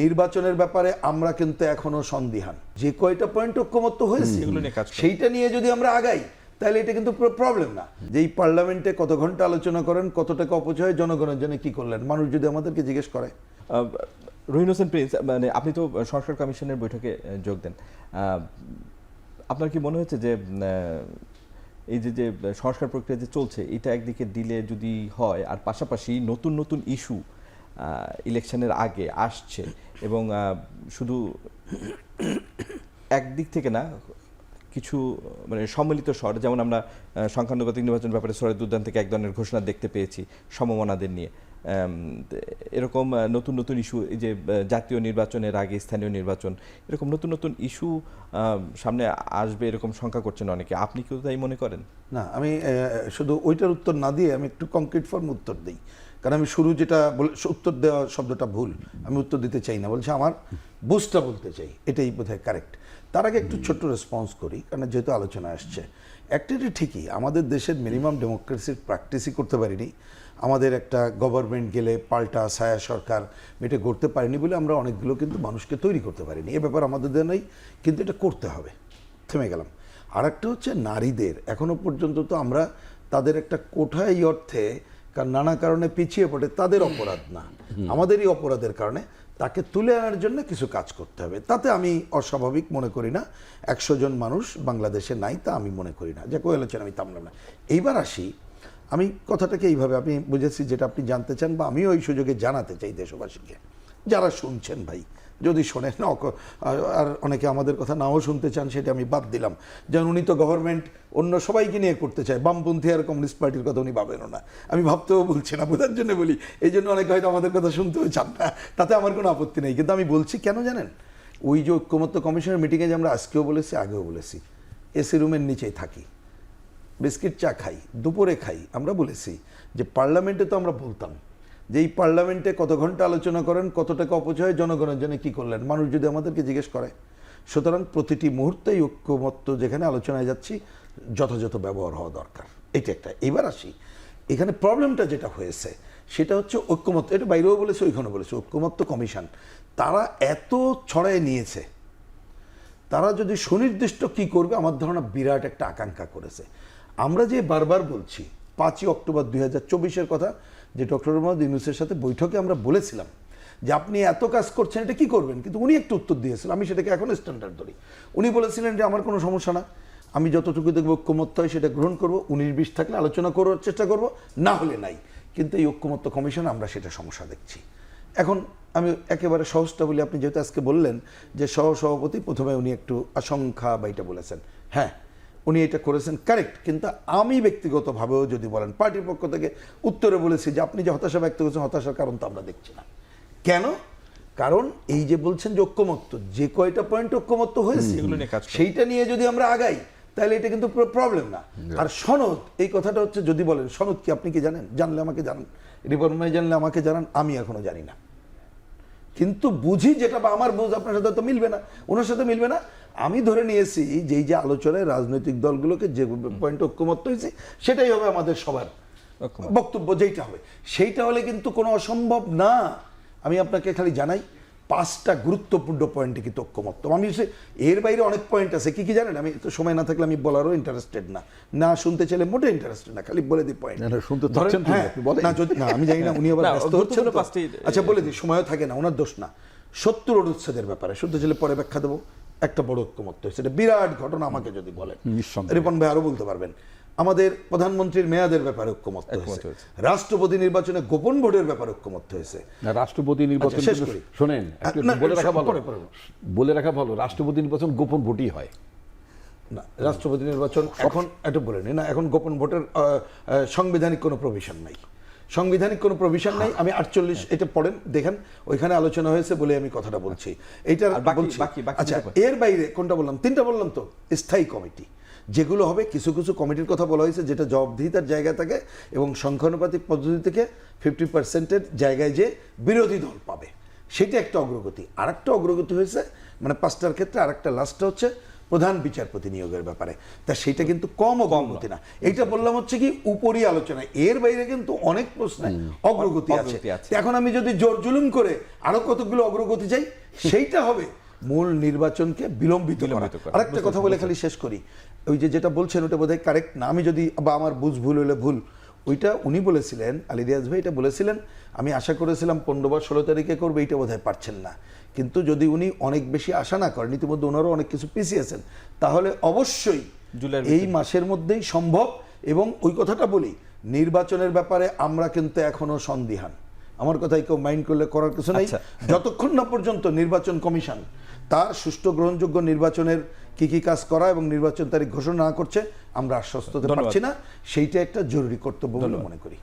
নির্বাচনের ব্যাপারে আমরা কিন্তু এখনও সন্দিহান। যে কয়টা পয়েন্ট ঐক্যমত্য হয়েছে সেইটা নিয়ে যদি আমরা আগাই তাহলে এটা কিন্তু প্রবলেম না। যে এই পার্লামেন্টে কত ঘণ্টা আলোচনা করেন কত টাকা অপচয় জনগণের জন্য কি করলেন? মানুষ যদি আমাদেরকে জিজ্ঞেস করে। রহিন হোসেন প্রিন্স মানে আপনি তো সংস্কার কমিশনের বৈঠকে যোগ দেন। আপনার কি মনে হচ্ছে যে এই যে যে সংস্কার প্রক্রিয়া যে চলছে এটা একদিকে দিলে যদি হয় আর পাশাপাশি নতুন নতুন ইস্যু ইলেকশনের আগে আসছে এবং শুধু একদিক থেকে না, কিছু মানে সম্মিলিত স্বর, যেমন আমরা সংখ্যানুপাতিক নির্বাচন ব্যাপারে স্বরের উদ্যান থেকে এক ধরনের ঘোষণা দেখতে পেয়েছি সমমনাদের নিয়ে। এরকম নতুন নতুন ইস্যু, এই যে জাতীয় নির্বাচনের আগে, স্থানীয় নির্বাচন, এরকম নতুন নতুন ইস্যু সামনে আসবে এরকম শঙ্কা করছেন অনেকে। আপনি কি তাই মনে করেন? না, আমি শুধু ওইটার উত্তর না দিয়ে আমি একটু কংক্রিট ফর্ম উত্তর দিই। কারণ আমি শুরু যেটা বলে উত্তর দেওয়া শব্দটা ভুল, আমি উত্তর দিতে চাই না, বলছি আমার বুঝটা বলতে চাই, এটাই বোধহয় কারেক্ট তার আগে একটু ছোট্ট রেসপন্স করি, কারণ যেহেতু আলোচনা আসছে। একটি ঠিকই, আমাদের দেশের মিনিমাম ডেমোক্রেসির প্র্যাকটিসই করতে পারিনি। আমাদের একটা গভর্নমেন্ট গেলে পাল্টা ছায়া সরকার এটা করতে পারিনি বলে আমরা অনেকগুলো কিন্তু মানুষকে তৈরি করতে পারিনি। এ ব্যাপার আমাদের নেই, কিন্তু এটা করতে হবে। থেমে গেলাম। আর একটা হচ্ছে নারীদের, এখনও পর্যন্ত তো আমরা তাদের একটা কোঠায় এই অর্থে কারণ নানা কারণে পিছিয়ে পড়ে তাদের অপরাধ না। আমাদেরই অপরাধের কারণে তাকে তুলে আনার জন্য কিছু কাজ করতে হবে। তাতে আমি অস্বাভাবিক মনে করি না। একশো জন মানুষ বাংলাদেশে নাই তা আমি মনে করি না। যে কোয়েলেছেন আমি থামলাম না। এইবার আসি আমি কথাটাকে এইভাবে আপনি বুঝেছি যেটা আপনি জানতে চান বা আমিও ওই সুযোগে জানাতে চাই দেশবাসীকে। যারা শুনছেন ভাই যদি অক- আর- আর অনেকে আমাদের কথা নাও শুনতে চান, সেটা আমি বাদ দিলাম। যেমন উনি তো গভর্নমেন্ট অন্য সবাইকে নিয়ে করতে চায়, বামপন্থী আর কমিউনিস্ট পার্টির কথা উনি ভাবেনও না। আমি ভাবতেও বলছি না বোঝার জন্য বলি, এই জন্য অনেকে হয়তো আমাদের কথা শুনতেও চান না, তাতে আমার কোনো আপত্তি নেই। কিন্তু আমি বলছি, কেন জানেন? ওই যে ঐক্যমত্য কমিশনের মিটিংয়ে যে আমরা আজকেও বলেছি, আগেও বলেছি এসি রুমের নিচেই থাকি। বিস্কিট চা খাই, দুপুরে খাই, আমরা বলেছি যে পার্লামেন্টে তো আমরা বলতাম। যে এই পার্লামেন্টে কত ঘণ্টা আলোচনা করেন, কত টাকা অপচয়, জনগণের জন্য কি করলেন? মানুষ যদি আমাদেরকে জিজ্ঞেস করে। সুতরাং প্রতিটি মুহূর্তেই ঐক্যমত্য যেখানে আলোচনায় যাচ্ছি, যথাযথ ব্যবহার হওয়া দরকার। এটা একটা। এবার আসি, এখানে প্রবলেমটা যেটা হয়েছে, সেটা হচ্ছে ঐক্যমত্য। এটা বাইরেও বলেছে ওইখানে বলেছে। ঐক্যমত্য কমিশন, তারা এত ছড়ায় নিয়েছে। তারা যদি সুনির্দিষ্ট কি করবে, আমার ধারণা বিরাট একটা আকাঙ্ক্ষা করেছে। আমরা যে বারবার বলছি, পাঁচই অক্টোবর দুই হাজার কথা যে ডক্টর মোহাম্মদ ইউনুসের সাথে বৈঠকে আমরা বলেছিলাম যে আপনি এত কাজ করছেন, এটা কি করবেন? কিন্তু উনি একটু উত্তর দিয়েছিলেন আমি সেটাকে এখন স্ট্যান্ডার্ড ধরি। উনি বলেছিলেন যে আমার কোনো সমস্যা না। আমি যতটুকু দেখব ঐক্যমত্য হয় সেটা গ্রহণ করব। উনিশ বিশ থাকলে আলোচনা করার চেষ্টা করব। না হলে নাই। কিন্তু এই ঐক্যমত্য কমিশন আমরা সেটা সমস্যা দেখছি। এখন আমি একেবারে সহজটা বলি। আপনি যেহেতু আজকে বললেন যে সহ সভাপতি প্রথমে উনি একটু আশঙ্কা বা এটা বলেছেন। হ্যাঁ উনি এটা করেছেন কারেক্ট কিন্তু আমি ব্যক্তিগতভাবেও যদি বলেন পার্টির পক্ষ থেকে উত্তরে বলেছি যে আপনি যে হতাশা ব্যক্ত করেছেন হতাশার কারণ তো আমরা দেখছি না। কেন? কারণ এই যে বলছেন যে ঐক্যমত্য যে কয়টা পয়েন্ট ঐক্যমত্য হয়েছে। সেইটা নিয়ে যদি আমরা আগাই তাহলে এটা কিন্তু প্রবলেম না। আর সনদ এই কথাটা হচ্ছে যদি বলেন সনদ কি আপনি কি জানেন? জানলে আমাকে জানান। রিপোর্ট জানলে আমাকে জানান আমি এখনও জানি না। কিন্তু বুঝি যেটা বা আমার বুঝ আপনার সাথে তো মিলবে না ওনার সাথে মিলবে না আমি ধরে নিয়েছি যে যে আলোচনায় রাজনৈতিক দলগুলোকে যে পয়েন্ট ঐক্যমত্য হয়েছে সেটাই হবে আমাদের সবার বক্তব্য যেইটা হবে। সেইটা হলে কিন্তু কোনো অসম্ভব না। আমি আপনাকে খালি জানাই পাঁচটা গুরুত্বপূর্ণ পয়েন্টে কিন্তু ঐক্যমত্য। আমি এর বাইরে অনেক পয়েন্ট আছে। কি কি জানেন? আমি তো সময় না থাকলে আমি বলারও ইন্টারেস্টেড না। না শুনতে চাইলে মোটে ইন্টারেস্টেড না খালি বলে দিই পয়েন্ট না, না, শুনতে যদি না আমি জানি না উনি আবার ব্যস্ত হচ্ছেন আচ্ছা বলে দিই সময়ও থাকে না ওনার দোষ না। সত্তর অনুচ্ছেদের ব্যাপারে শুনতে চাইলে পরে ব্যাখ্যা দেবো। একটা বড় ঐক্যমত্য হয়েছে। এটা বিরাট ঘটনা আমাকে যদি বলেন। রিপন ভাই আরও বলতে পারবেন। আমাদের প্রধানমন্ত্রীর মেয়াদের ব্যাপারে হয়েছে। হয়েছে। রাষ্ট্রপতি নির্বাচনে গোপন ভোটের ব্যাপারে ঐক্যমত্য হয়েছে। রাষ্ট্রপতি নির্বাচন আচ্ছা। শোনেন না, বলে রাখা ভালো। বলে রাখা ভালো রাষ্ট্রপতি নির্বাচন গোপন ভোটই হয়। না রাষ্ট্রপতি নির্বাচন এখন একটু বলেনি না এখন গোপন ভোটের সাংবিধানিক কোনো প্রভিশন নাই। সাংবিধানিক কোনো প্রভিশন নাই। আমি আটচল্লিশ এটা পড়েন দেখেন ওইখানে আলোচনা হয়েছে বলে আমি কথাটা বলছি। এইটার বলছি বাকি- বাকি আচ্ছা এর বাইরে কোনটা বললাম? তিনটা বললাম তো স্থায়ী কমিটি। যেগুলো হবে কিছু কিছু কমিটির কথা বলা হয়েছে যেটা জবাবদিহিতার জায়গা থাকে এবং সংখ্যানুপাতিক পদ্ধতি থেকে ফিফটি পার্সেন্টের জায়গায় যে বিরোধী দল পাবে। সেটা একটা অগ্রগতি। আর একটা অগ্রগতি হয়েছে মানে পাঁচটার ক্ষেত্রে আর একটা লাস্টটা হচ্ছে প্রধান বিচারপতি নিয়োগের ব্যাপারে। তা সেটা কিন্তু কম অগ্রগতি না। এইটা বললাম হচ্ছে কি উপরই আলোচনা। এর বাইরে কিন্তু অনেক প্রশ্নে অগ্রগতি আছে। এখন আমি যদি জোর জুলুম করে আরও কতগুলো অগ্রগতি চাই সেইটা হবে মূল নির্বাচনকে বিলম্বিত করা। বিলম্বিত করা। আরেকটা কথা বলে খালি শেষ করি। ওই যে যেটা বলছেন ওটা বোধহয় কারেক্ট না আমি যদি বা আমার বুঝ ভুল হলে ভুল। ওইটা উনি বলেছিলেন আলী রিয়াজ ভাই এটা বলেছিলেন আমি আশা করেছিলাম পনেরো বা ষোলো তারিখে করবে এইটা বোধহয় পারছেন না। কিন্তু যদি উনি অনেক বেশি আশা না করেন ইতিমধ্যে ওনারও অনেক কিছু পিছিয়েছেন তাহলে অবশ্যই জুলাইয়ের এই মাসের মধ্যেই সম্ভব। এবং ওই কথাটা বলি নির্বাচনের ব্যাপারে আমরা কিন্তু এখনও সন্দিহান। আমার কথাই কেউ মাইন্ড করলে করার কিছু নেই। আচ্ছা। যতক্ষণ না পর্যন্ত নির্বাচন কমিশন তার সুষ্ঠু গ্রহণযোগ্য নির্বাচনের কি কি কাজ করা এবং নির্বাচন তারিখ ঘোষণা না করছে আমরা আশ্বস্ত হতে পারছি না। সেইটা একটা জরুরি কর্তব্য বলে মনে করি।